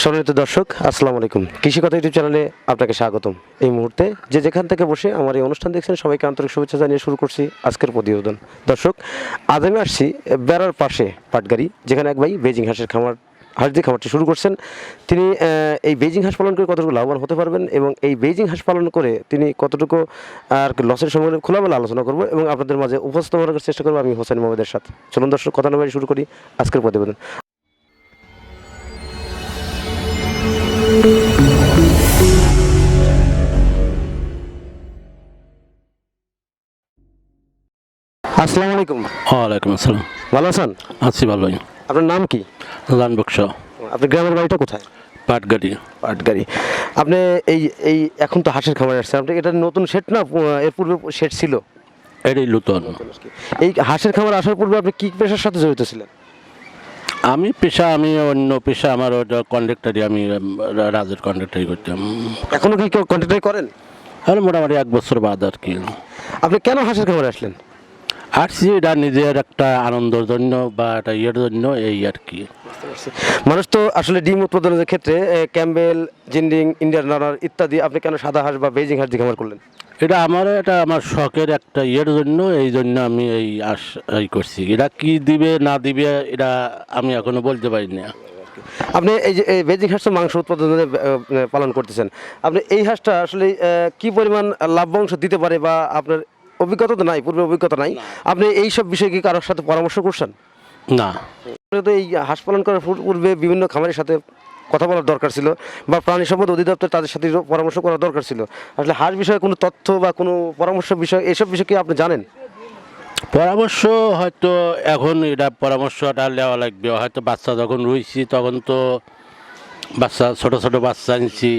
সম্মানিত দর্শক, আসসালামু আলাইকুম। কৃষি কথা ইউটিউব চ্যানেলে আপনাকে স্বাগতম। এই মুহূর্তে যে যেখান থেকে বসে আমার এই অনুষ্ঠান দেখছেন, সবাইকে আন্তরিক শুভেচ্ছা জানিয়ে শুরু করছি আজকের প্রতিবেদন। দর্শক, আজ আমি আসছি বেড়ার পাশে পাটগাড়ি, যেখানে এক ভাই বেজিং হাঁসের খামার, হাঁস দিয়ে খামারটি শুরু করছেন। তিনি এই বেজিং হাঁস পালন করে কতটুকু লাভবান হতে পারবেন এবং এই বেজিং হাঁস পালন করে তিনি কতটুকু, আর লসের সময় খোলামেলা আলোচনা করব এবং আপনাদের মাঝে উপস্থাপন করার চেষ্টা করব আমি হোসেন মোহাম্মদের সাথে। চলুন দর্শক, কথা না বাড়িয়ে শুরু করি আজকের প্রতিবেদন। আসসালামু আলাইকুম। ওয়ালাইকুম আসসালাম। ভালো আছেন? আছি ভালোই আপনার নাম কি? লান বক্স আপনার গ্রামের বাড়িটা কোথায়? পাটগাড়ি। পাটগাড়ি। আপনি এই এই এখন তো হাঁসের খামার আসছে আপনি এটা নতুন সেট না এর পূর্বে সেট ছিল? এটাই লুতন এই হাঁসের খামার আসার পূর্বে আপনি কি পেশার সাথে জড়িত ছিলেন? আমি পেশা আমি অন্য পেশা আমার ওটা কন্ডাক্টারই আমি রাজের কন্ডাক্টারই করতাম। এখনও কি কেউ কন্ট্যাক্ট করেন? আর মোটামুটি এক বছর বাদ আর কি। আপনি কেন হাঁসের খামারে আসলেন? আসছি এটা নিজের একটা আনন্দের জন্য বা একটা ইয়ের জন্য এই আর কি। মানুষ তো আসলে ডিম উৎপাদনের ক্ষেত্রে ক্যাম্বেল জিন্ডিং ইন্ডিয়ান রানার ইত্যাদি আপনি কেন সাদা হাঁস বা বেজিং হাঁস দিয়ে খামার করলেন? এটা আমার এটা আমার শখের একটা ইয়ের জন্য এই জন্য আমি এই আস এই করছি। এটা কি দিবে না দিবে এটা আমি এখনও বলতে পারি না। আপনি এই যে এই বেজিং হাঁস মাংস উৎপাদনে পালন করতেছেন। আপনি এই হাঁসটা আসলে কি পরিমাণ লাভ্যাংশ দিতে পারে বা আপনার অভিজ্ঞতা তো নাই পূর্বে অভিজ্ঞতা নাই। আপনি এই সব বিষয়ে কি কারোর সাথে পরামর্শ করছেন? না। তো এই হাঁস পালন করার পূর্বে বিভিন্ন খামারের সাথে কথা বলার দরকার ছিল বা প্রাণী সম্পদ অধিদপ্তর তাদের সাথে পরামর্শ করার দরকার ছিল। আসলে হাঁস বিষয়ে কোনো তথ্য বা কোনো পরামর্শ বিষয় এসব বিষয় কি আপনি জানেন? পরামর্শ হয়তো এখন এটা পরামর্শটা নেওয়া লাগবে। হয়তো বাচ্চা যখন রয়েছি তখন তো বাচ্চা ছোট ছোট বাচ্চা আনছি।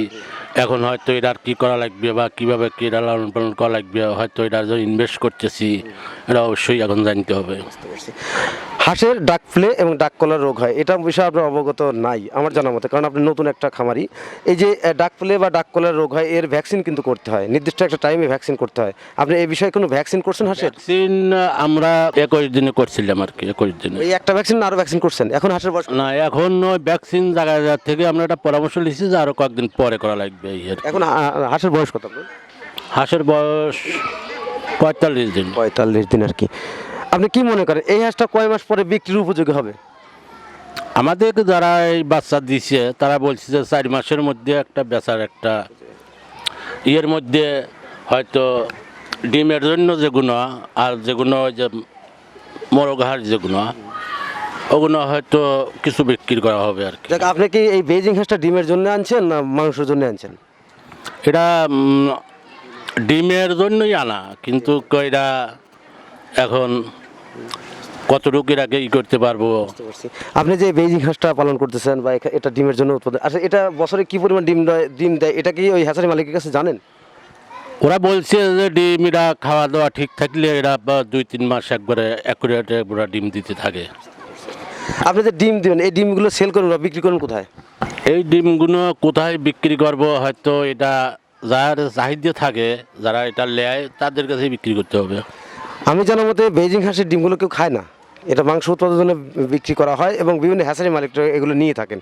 এখন হয়তো এটা কি করা লাগবে বা কীভাবে কী এটা লালন পালন করা লাগবে, হয়তো এটা ইনভেস্ট করতেছি, এটা অবশ্যই এখন জানতে হবে। হাঁসের ডাক ফ্লে এবং ডাক কলার রোগ হয় এটা বিষয়ে আপনার অবগত নাই আমার জানা মতে কারণ আপনি নতুন একটা খামারি। এই যে ডাক ফ্লে বা ডাক কলার রোগ হয় এর ভ্যাকসিন কিন্তু করতে হয় নির্দিষ্ট একটা টাইমে ভ্যাকসিন করতে হয়। আপনি এই বিষয়ে কোনো ভ্যাকসিন করছেন হাঁসের? ভ্যাকসিন আমরা একুশ দিনে করছিলাম আর কি একুশ দিনে। এই একটা ভ্যাকসিন না আরও ভ্যাকসিন করছেন? এখন হাঁসের বয়স না এখন ওই ভ্যাকসিন জায়গা থেকে আমরা একটা পরামর্শ নিচ্ছি যে আরও কয়েকদিন পরে করা লাগবে এখন হাঁসের বয়স কত হাঁসের বয়স পঁয়তাল্লিশ দিন। পঁয়তাল্লিশ দিন আর কি। আপনি কি মনে করেন এই হাঁসটা কয় মাস পরে বিক্রির উপযোগী হবে? আমাদের যারা এই বাচ্চা দিছে তারা বলছে যে চার মাসের মধ্যে একটা বেচার একটা ইয়ের মধ্যে হয়তো ডিমের জন্য যেগুলো আর যেগুলো ওই যে মরঘার যেগুলো ওগুলো হয়তো কিছু বিক্রি করা হবে আর কি। আপনি কি এই বেজিং হাঁসটা ডিমের জন্য আনছেন না মাংসের জন্য আনছেন? এটা ডিমের জন্যই আনা কিন্তু এটা এখন কতটুকু এটাকে ই করতে পারব? আপনি যে বেজিং হাঁসটা পালন করতেছেন বা এটা ডিমের জন্য উৎপাদন আচ্ছা এটা বছরে কি পরিমাণ ডিম দেয় ডিম দেয়? এটা কি ওই হ্যাচারি মালিকের কাছে জানেন? ওরা বলছে যে ডিম এরা খাওয়া দাওয়া ঠিক থাকলে এরা দুই তিন মাস একবারে অ্যাকুরেটে ওরা ডিম দিতে থাকে। আপনি যে ডিম দিবেন এই ডিমগুলো সেল করুন বা বিক্রি করুন কোথায়? এই ডিমগুলো কোথায় বিক্রি করব? হয়তো এটা যার চাহিদা থাকে যারা এটা নেয় তাদের কাছে বিক্রি করতে হবে। আমি জানার মতে বেজিং হাঁসের ডিমগুলো কেউ খায় না। এটা মাংস উৎপাদনের জন্য বিক্রি করা হয় এবং বিভিন্ন হ্যাচারি মালিকরা এগুলো নিয়ে থাকেন।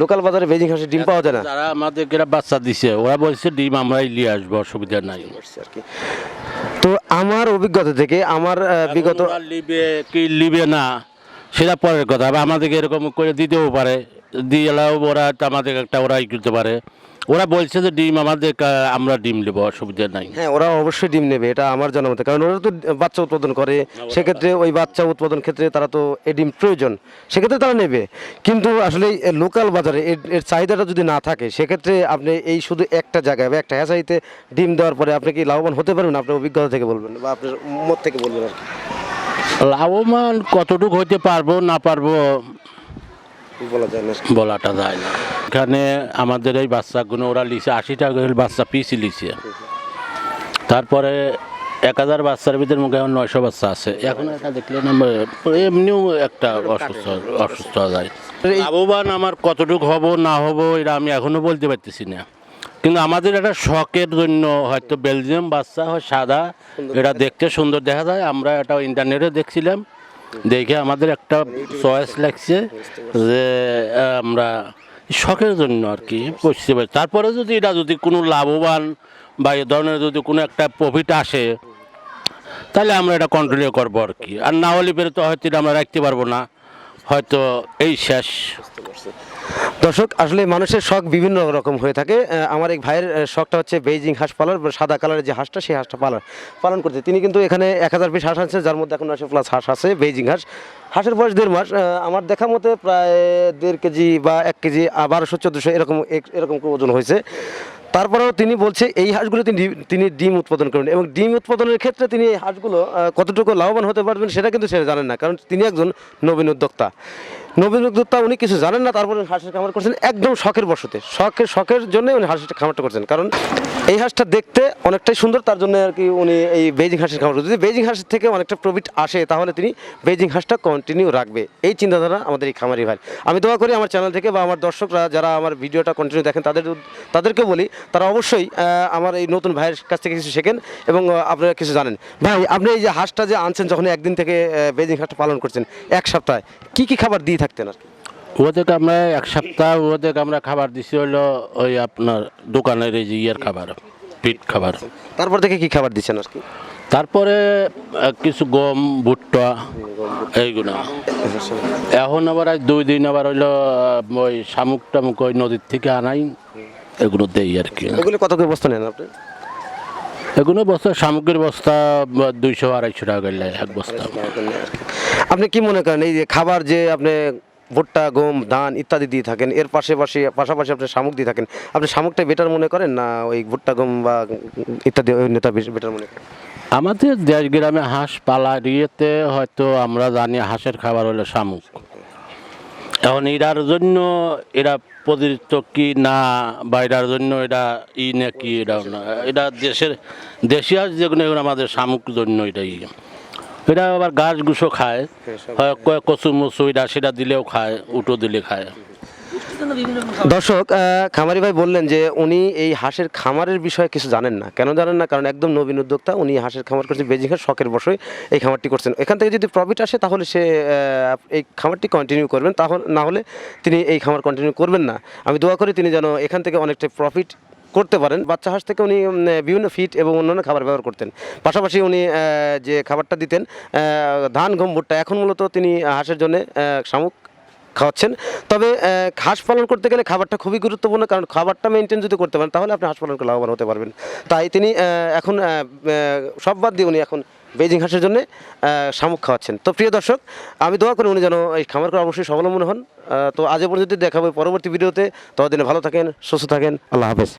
লোকাল বাজারে বেজিং হাঁসের ডিম পাওয়া যায় না। যারা আমাদের এরা বাচ্চা দিছে ওরা বলছে ডিম আমরাই নিয়ে আসব অসুবিধা নাই। আর কি তো আমার অভিজ্ঞতা থেকে আমার বিগত লিবে কি লিবে না সেটা পরের কথা। আমাদেরকে এরকম করে দিতেও পারে। দিয়েও ওরা আমাদের একটা ওরা করতে পারে। ওরা বলছে যে ডিম আমাদের আমরা ডিম নেব অসুবিধা নাই। হ্যাঁ ওরা অবশ্যই ডিম নেবে এটা আমার জানা মতে। কারণ ওরা তো বাচ্চা উৎপাদন করে সেক্ষেত্রে ওই বাচ্চা উৎপাদন ক্ষেত্রে তারা তো এই ডিম প্রয়োজন সেক্ষেত্রে তারা নেবে। কিন্তু আসলে লোকাল বাজারে এর চাহিদাটা যদি না থাকে সেক্ষেত্রে আপনি এই শুধু একটা জায়গায় বা একটা হ্যাচারিতে ডিম দেওয়ার পরে আপনি কি লাভবান হতে পারবেন? আপনার অভিজ্ঞতা থেকে বলবেন বা আপনার মত থেকে বলবেন আর কি। লাভবান কতটুকু হতে পারব না পারব বলাটা যায় না। এখানে আমাদের এই বাচ্চাগুলো ওরা লিছে আশি টাকা বাচ্চা পিসি লিছে। তারপরে এক হাজার বাচ্চার ভিতরে মুখে এখন নয়শো বাচ্চা আছে। এখন এটা দেখলে না এমনিও একটা অসুস্থ অসুস্থ হয়ে যায়। লাভবান আমার কতটুকু হব না হব এটা আমি এখনও বলতে পারতেছি না। কিন্তু আমাদের একটা শখের জন্য হয়তো বেলজিয়াম বাচ্চা হয় সাদা এটা দেখতে সুন্দর দেখা যায়। আমরা এটা ইন্টারনেটে দেখছিলাম। দেখে আমাদের একটা চয়েস লাগছে যে আমরা শখের জন্য আর কি পারি তারপরে যদি এটা যদি কোনো লাভবান বা এ ধরনের যদি কোনো একটা প্রফিট আসে, তাহলে আমরা এটা কন্টিনিউ করব আর কি। আর না হলে বেরোতে হয়তো এটা আমরা রাখতে পারব না। হয়তো এই শেষ। দর্শক, আসলে মানুষের শখ বিভিন্ন রকম হয়ে থাকে। আমার এক ভাইয়ের শখটা হচ্ছে বেইজিং হাঁস পালার সাদা কালারের যে হাঁসটা, সেই হাঁসটা পালার, পালন করতে। তিনি কিন্তু এখানে এক হাজার পিস হাঁস আছে যার মধ্যে এখন নয়শো প্লাস হাঁস আছে, বেইজিং হাঁস। হাঁসের বয়স দেড় মাস। আমার দেখা মতে প্রায় দেড় কেজি বা এক কেজি বারোশো, চোদ্দোশো এরকম এরকম ওজন হয়েছে। তারপরেও তিনি বলছে, এই হাঁসগুলো তিনি তিনি ডিম উৎপাদন করেন এবং ডিম উৎপাদনের ক্ষেত্রে তিনি এই হাঁসগুলো কতটুকু লাভবান হতে পারবেন সেটা কিন্তু সেটা জানেন না, কারণ তিনি একজন নবীন উদ্যোক্তা। নবীন উদ্যোক্তা, উনি কিছু জানেন না, তারপরে হাঁসের খামার করছেন। একদম শখের বসতে। শখের শখের জন্য উনি হাঁসের খামারটা করছেন। কারণ এই হাঁসটা দেখতে অনেকটাই সুন্দর, তার জন্য আর কি উনি এই বেজিং হাঁসের খামার যদি বেজিং হাঁসের থেকে অনেকটা প্রফিট আসে, তাহলে তিনি বেজিং হাঁসটা কন্টিনিউ রাখবে। এই চিন্তাধারা আমাদের এই খামারি ভাই। আমি দোয়া করি আমার চ্যানেল থেকে বা আমার দর্শকরা, যারা আমার ভিডিওটা কন্টিনিউ দেখেন, তাদের তাদেরকে বলি, তারা অবশ্যই আমার এই নতুন ভাইয়ের কাছ থেকে কিছু শেখেন এবং আপনারা কিছু জানেন। ভাই, আপনি এই যে হাঁসটা যে আনছেন, যখন একদিন থেকে বেজিং হাঁসটা পালন করছেন, এক সপ্তাহে, কি কি খাবার দিয়ে থাকতেন আর কি? ওদেরকে আমরা এক সপ্তাহ ওদেরকে আমরা খাবার দিছি হলো ওই আপনার দোকানের এই যে ইয়ের খাবার পিট খাবার। তারপর থেকে কি খাবার দিচ্ছেন আর কি? তারপরে কিছু গম ভুট্টা এইগুলো। এখন আবার আজ দুই দিন আবার হইল ওই শামুক টামুক ওই নদীর থেকে আনাই এগুলো দেই আর কি। এগুলো কত বস্তা নেন আপনি? এগুলো বস্তা সামগ্রীর বস্তা দুইশো আড়াইশো টাকা গেলে এক বস্তা। আপনি কি মনে করেন এই যে খাবার যে আপনি ভুট্টা গম ধান ইত্যাদি দিয়ে থাকেন এর পাশাপাশি পাশাপাশি আপনি শামুক দিয়ে থাকেন আপনি শামুকটা বেটার মনে করেন না ওই ভুট্টা গম বা ইত্যাদি নেতা বেটার মনে করেন? আমাদের দেশ গ্রামে হাঁস পালা ইয়েতে হয়তো আমরা জানি হাঁসের খাবার হলো শামুক। এখন এটার জন্য এরা প্রতিনিধিত্ব কি না বাইরার জন্য এটা ই না কি এটা না? এটা দেশের, দেশি যেগুলো এগুলো আমাদের শামুক জন্য এটা ই এটা আবার গাছ গুছো খায়। কচু মুচু, এটা সেটা দিলেও খায় উটো দিলে খায়। দর্শক খামারি ভাই বললেন যে উনি এই হাঁসের খামারের বিষয়ে কিছু জানেন না। কেন জানেন না? কারণ একদম নবীন উদ্যোক্তা, উনি হাঁসের খামার করছেন বেজিং হাঁস শখের বসে এই খামারটি করছেন। এখান থেকে যদি প্রফিট আসে, তাহলে সে এই খামারটি কন্টিনিউ করবেন। তাহলে না হলে তিনি এই খামার কন্টিনিউ করবেন না। আমি দোয়া করি তিনি যেন এখান থেকে অনেকটা প্রফিট করতে পারেন। বাচ্চা হাঁস থেকে উনি বিভিন্ন ফিট এবং অন্যান্য খাবার ব্যবহার করতেন। পাশাপাশি উনি যে খাবারটা দিতেন ধান, গম, ভুট্টা, এখন মূলত তিনি হাঁসের জন্য শামুক খাওয়াচ্ছেন। তবে হাঁস পালন করতে গেলে খাবারটা খুবই গুরুত্বপূর্ণ, কারণ খাবারটা মেনটেন যদি করতে পারেন, তাহলে আপনি হাঁস পালন করে লাভবান হতে পারবেন। তাই তিনি এখন সব বাদ দিয়ে উনি এখন বেজিং হাঁসের জন্য শামুক খাওয়াচ্ছেন। তো প্রিয় দর্শক, আমি দোয়া করি উনি যেন এই খামার করে অবশ্যই স্বাবলম্বন হন। তো আজ পর্যন্ত দেখাবো। পরবর্তী ভিডিওতে ততদিনে ভালো থাকেন, সুস্থ থাকেন। আল্লাহ হাফেজ।